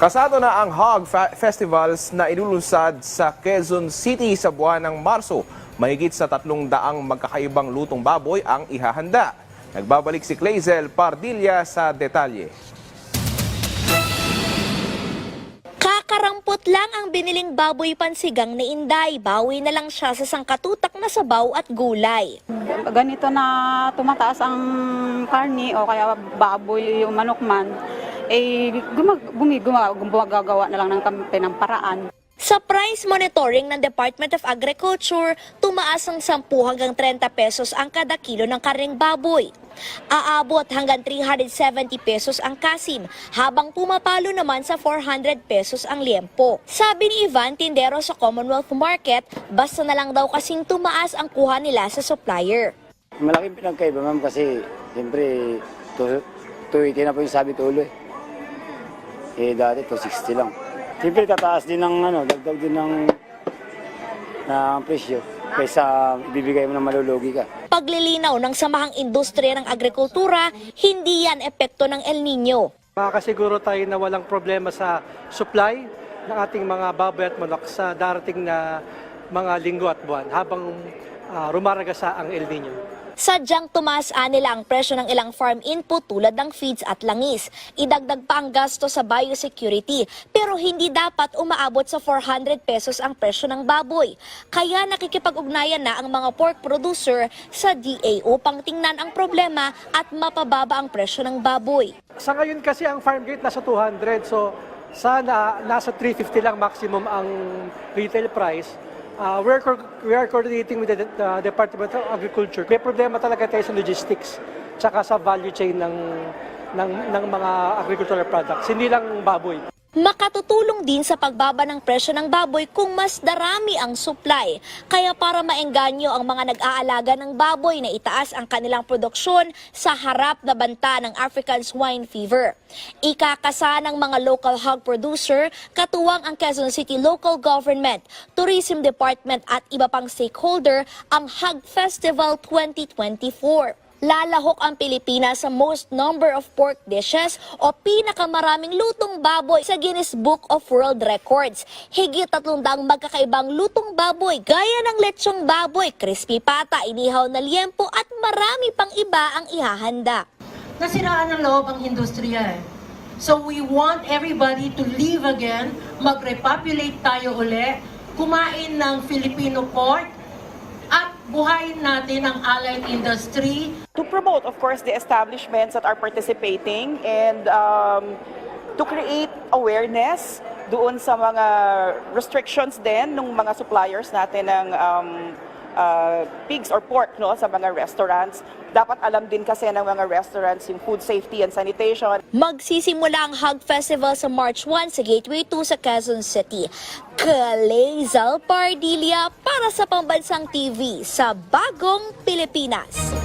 Kasado na ang Hog Festivals na inulunsad sa Quezon City sa buwan ng Marso. Mahigit sa tatlong daang magkakaibang lutong baboy ang ihahanda. Nagbabalik si Clazel Pardilla sa detalye. Kakarampot lang ang biniling baboy pansigang ni Inday. Bawi na lang siya sa sangkatutak na sabaw at gulay. ganito na tumataas ang karni o kaya baboy yung manok man, eh gumag, gumagawa na lang ng kampi ng paraan. Sa price monitoring ng Department of Agriculture, tumaas ang 10 hanggang 30 pesos ang kada kilo ng karning baboy. Aabot hanggang 370 pesos ang kasim, habang pumapalo naman sa 400 pesos ang liempo. Sabi ni Ivan Tindero sa Commonwealth Market, basta na lang daw kasing tumaas ang kuha nila sa supplier. Malaking pinagkaiba ma'am kasi siyempre 280 na po yung sabi tulo eh. Dati 260 lang. Siyempre tataas din ng ano, dagdag din ng ng presyo kaysa ibibigay mo ng malulugi ka. Paglilinaw ng samahang industriya ng agrikultura, hindi yan epekto ng El Nino. Makakasiguro tayo na walang problema sa supply ng ating mga baboy at manok sa darating na mga linggo at buwan habang ah, rumaragasa ang El Nino. Sadyang tumaas nila ang presyo ng ilang farm input tulad ng feeds at langis. Idagdag pa ang gasto sa biosecurity pero hindi dapat umaabot sa 400 pesos ang presyo ng baboy. Kaya nakikipag-ugnayan na ang mga pork producer sa DA upang tingnan ang problema at mapababa ang presyo ng baboy. Sa ngayon kasi ang farm gate nasa 200 so sana nasa 350 lang maximum ang retail price. Ah, we're, co- we are coordinating with the uh, Department of Agriculture. May problema talaga tayo sa logistics tsaka sa value chain ng, ng, ng mga agricultural products, hindi lang baboy. Makatutulong din sa pagbaba ng presyo ng baboy kung mas darami ang supply. Kaya para maengganyo ang mga nag-aalaga ng baboy na itaas ang kanilang produksyon sa harap na banta ng African swine fever. Ikakasa ng mga local hog producer, katuwang ang Quezon City Local Government, Tourism Department at iba pang stakeholder ang Hog Festival 2024. Lalahok ang Pilipinas sa most number of pork dishes o pinakamaraming lutong baboy sa Guinness Book of World Records. Higit tatlong magkakaibang lutong baboy gaya ng lechong baboy, crispy pata, inihaw na liempo at marami pang iba ang ihahanda. nasiraan ng loob ang industriya eh. So we want everybody to live again, mag-repopulate tayo uli, kumain ng Filipino pork, buhayin natin ang allied industry. to promote, of course, the establishments that are participating and um, to create awareness doon sa mga restrictions din ng mga suppliers natin ng um, uh, pigs or pork no, sa mga restaurants. Dapat alam din kasi ng mga restaurants yung food safety and sanitation. Magsisimula ang Hog Festival sa March 1 sa Gateway 2 sa Quezon City. Kalezal Pardilia para sa Pambansang TV sa Bagong Pilipinas.